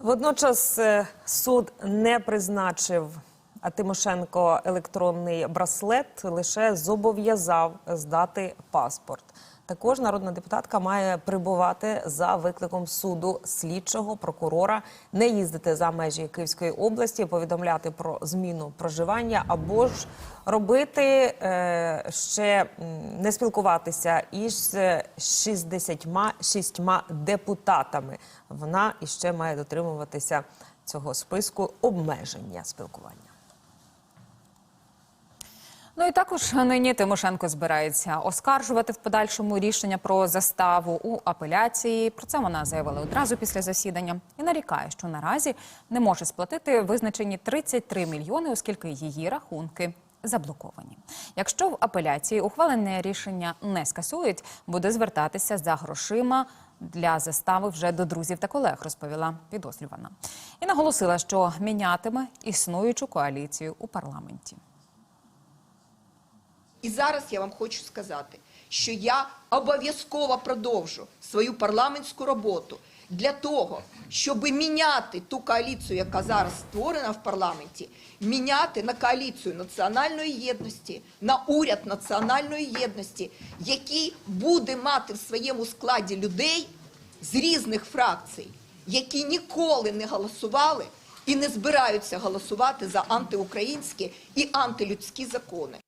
Водночас е, суд не призначив Тимошенко електронний браслет, лише зобов'язав здати паспорт. Також народна депутатка має прибувати за викликом суду слідчого прокурора, не їздити за межі Київської області, повідомляти про зміну проживання або ж робити е, ще не спілкуватися із 66 депутатами. Вона іще має дотримуватися цього списку обмеження спілкування. Ну і також нині Тимошенко збирається оскаржувати в подальшому рішення про заставу у апеляції. Про це вона заявила одразу після засідання і нарікає, що наразі не може сплатити визначені 33 мільйони, оскільки її рахунки. Заблоковані. Якщо в апеляції ухвалене рішення не скасують, буде звертатися за грошима для застави вже до друзів та колег, розповіла підозрювана. І наголосила, що мінятиме існуючу коаліцію у парламенті. І зараз я вам хочу сказати, що я обов'язково продовжу свою парламентську роботу для того, щоб міняти ту коаліцію, яка зараз створена в парламенті, міняти на коаліцію національної єдності, на уряд національної єдності, який буде мати в своєму складі людей з різних фракцій, які ніколи не голосували і не збираються голосувати за антиукраїнські і антилюдські закони.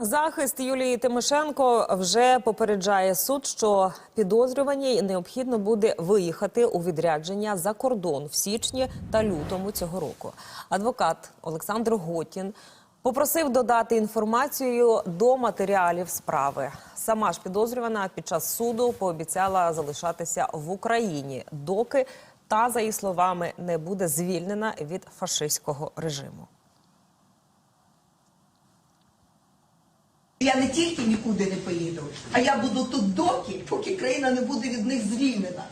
Захист Юлії Тимошенко вже попереджає суд, що підозрюваній необхідно буде виїхати у відрядження за кордон в січні та лютому цього року. Адвокат Олександр Готін попросив додати інформацію до матеріалів справи. Сама ж підозрювана під час суду пообіцяла залишатися в Україні, доки та, за її словами, не буде звільнена від фашистського режиму. Я не тільки нікуди не поїду, а я буду тут доки, поки країна не буде від них звільнена.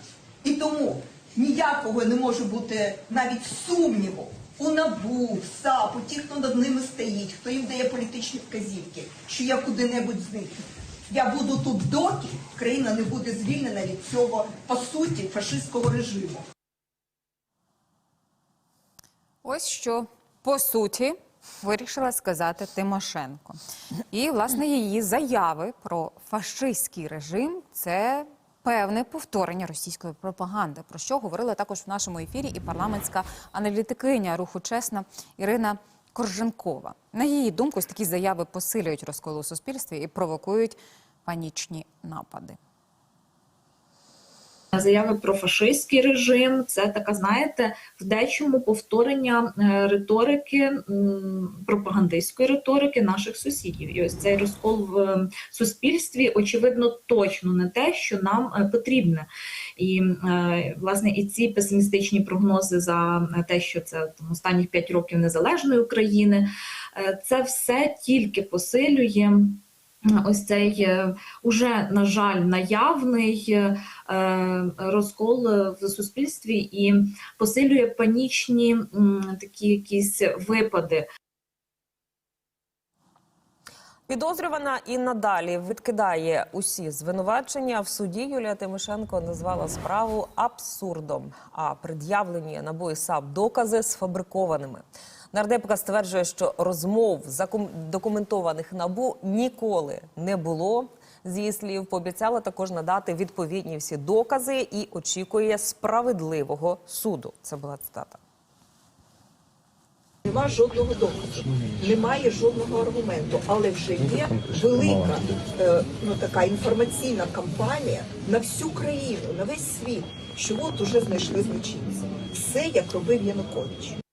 І тому ніякого не може бути навіть сумніву у НАБУ, в САП, у хто над ними стоїть, хто їм дає політичні вказівки, що я куди-небудь зникну. Я буду тут доки країна не буде звільнена від цього, по суті, фашистського режиму. Ось що по суті вирішила сказати Тимошенко. І власне її заяви про фашистський режим це. Певне повторення російської пропаганди, про що говорила також в нашому ефірі і парламентська аналітикиня руху чесна Ірина Корженкова. На її думку, такі заяви посилюють розкол у суспільстві і провокують панічні напади. Заяви про фашистський режим це така, знаєте, в дечому повторення е, риторики пропагандистської риторики наших сусідів. І ось цей розкол в е, суспільстві, очевидно, точно не те, що нам е, потрібне. І е, власне і ці песимістичні прогнози за те, що це там останніх 5 років незалежної України, е, це все тільки посилює. Ось цей е, уже, на жаль, наявний е, розкол в суспільстві і посилює панічні такі якісь випади. Підозрювана і надалі відкидає усі звинувачення. В суді Юлія Тимошенко назвала справу абсурдом, а пред'явлені НАБУ і САП докази сфабрикованими. Нардепка стверджує, що розмов документованих набу ніколи не було. З її слів пообіцяла також надати відповідні всі докази і очікує справедливого суду. Це була цитата. Нема жодного доказу, немає жодного аргументу, але вже є велика е, ну, така інформаційна кампанія на всю країну, на весь світ, що от уже знайшли злочинця. Все як робив Янукович.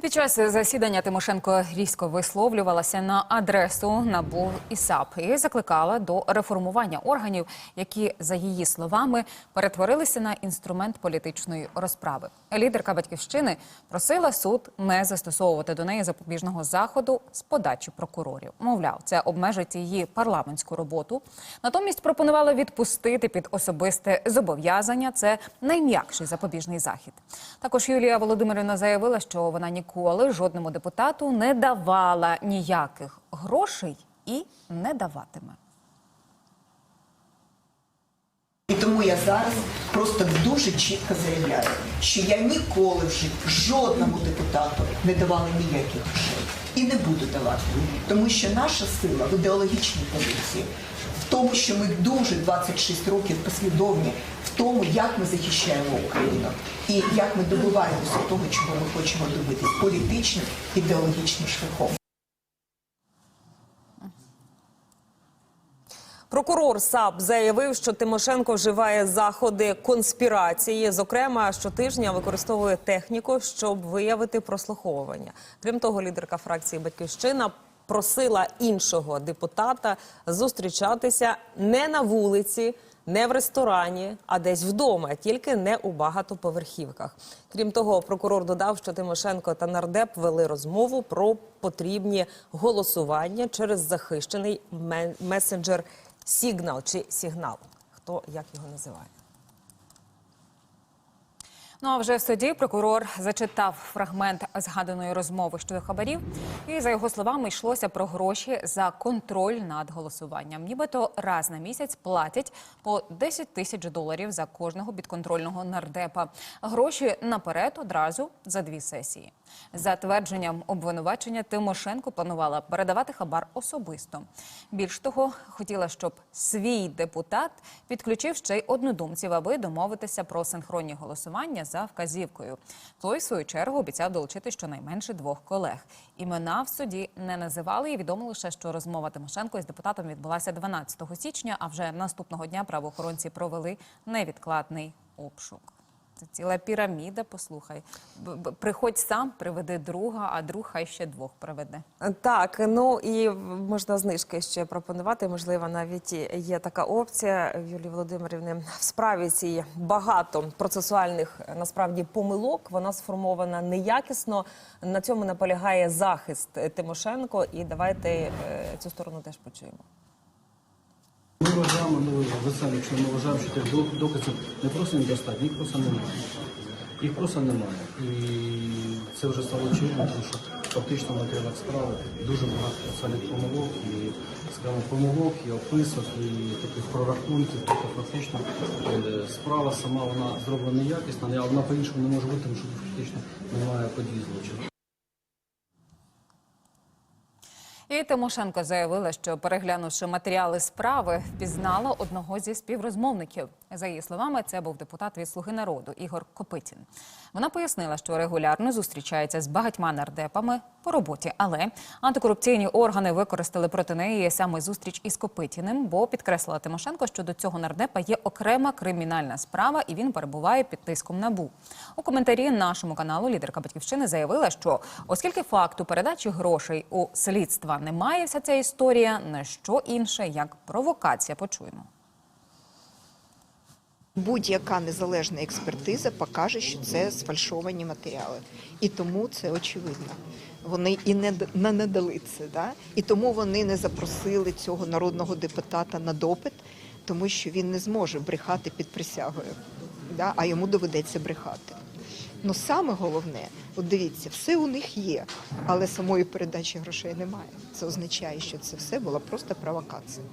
Під час засідання Тимошенко різко висловлювалася на адресу НАБУ і САП і закликала до реформування органів, які, за її словами, перетворилися на інструмент політичної розправи. Лідерка батьківщини просила суд не застосовувати до неї запобіжного заходу з подачі прокурорів. Мовляв, це обмежить її парламентську роботу. Натомість пропонувала відпустити під особисте зобов'язання. Це найм'якший запобіжний захід. Також Юлія Володимирівна заявила, що вона ніколи жодному депутату не давала ніяких грошей і не даватиме. І тому я зараз просто дуже чітко заявляю, що я ніколи в жодному депутату не давала ніяких грошей і не буду давати, тому що наша сила в ідеологічній позиції. В тому, що ми дуже 26 років послідовні тому, як ми захищаємо Україну і як ми добиваємося того, чого ми хочемо добитись політичним ідеологічним шляхом. Прокурор САП заявив, що Тимошенко вживає заходи конспірації. Зокрема, щотижня використовує техніку, щоб виявити прослуховування. Крім того, лідерка фракції Батьківщина просила іншого депутата зустрічатися не на вулиці. Не в ресторані, а десь вдома, тільки не у багатоповерхівках. Крім того, прокурор додав, що Тимошенко та нардеп вели розмову про потрібні голосування через захищений ме- месенджер Сігнал чи Сігнал. Хто як його називає? Ну а вже в суді прокурор зачитав фрагмент згаданої розмови щодо хабарів, і за його словами йшлося про гроші за контроль над голосуванням. Нібито раз на місяць платять по 10 тисяч доларів за кожного підконтрольного нардепа. Гроші наперед одразу за дві сесії. За твердженням обвинувачення Тимошенко планувала передавати хабар особисто. Більш того, хотіла, щоб свій депутат підключив ще й однодумців, аби домовитися про синхронні голосування за вказівкою. Той, в свою чергу, обіцяв долучити щонайменше двох колег. Імена в суді не називали і відомо лише, що розмова Тимошенко із депутатом відбулася 12 січня. А вже наступного дня правоохоронці провели невідкладний обшук. Це ціла піраміда. Послухай, приходь сам, приведи друга, а друг хай ще двох приведе. Так, ну і можна знижки ще пропонувати. Можливо, навіть є така опція в Юлії Володимирівни. В справі цій багато процесуальних насправді помилок. Вона сформована неякісно. На цьому наполягає захист Тимошенко. І давайте е, цю сторону теж почуємо. Ми вважаємо, ну ви що ми вважаємо, що тих доказів не просто недостатньо, їх просто немає. Їх просто немає. І це вже стало очевидно, тому що фактично матеріалах справи дуже багато процесуальних помилок і скажімо, помилок, і описок, і таких прорахунків. Тобто фактично е, справа сама вона зроблена якісно, але вона по-іншому не може бути, тому що фактично немає подій злочину. І Тимошенко заявила, що переглянувши матеріали справи, впізнала одного зі співрозмовників. За її словами, це був депутат від Слуги народу Ігор Копитін. Вона пояснила, що регулярно зустрічається з багатьма нардепами по роботі, але антикорупційні органи використали проти неї саме зустріч із Копитіним, бо підкреслила Тимошенко, що до цього нардепа є окрема кримінальна справа, і він перебуває під тиском набу. У коментарі нашому каналу лідерка батьківщини заявила, що оскільки факту передачі грошей у слідства немає, вся ця історія не що інше як провокація. Почуємо. Будь-яка незалежна експертиза покаже, що це сфальшовані матеріали. І тому це очевидно. Вони і не, не надали це, да? і тому вони не запросили цього народного депутата на допит, тому що він не зможе брехати під присягою, да? а йому доведеться брехати. Ну саме головне, от дивіться, все у них є, але самої передачі грошей немає. Це означає, що це все була просто провокація.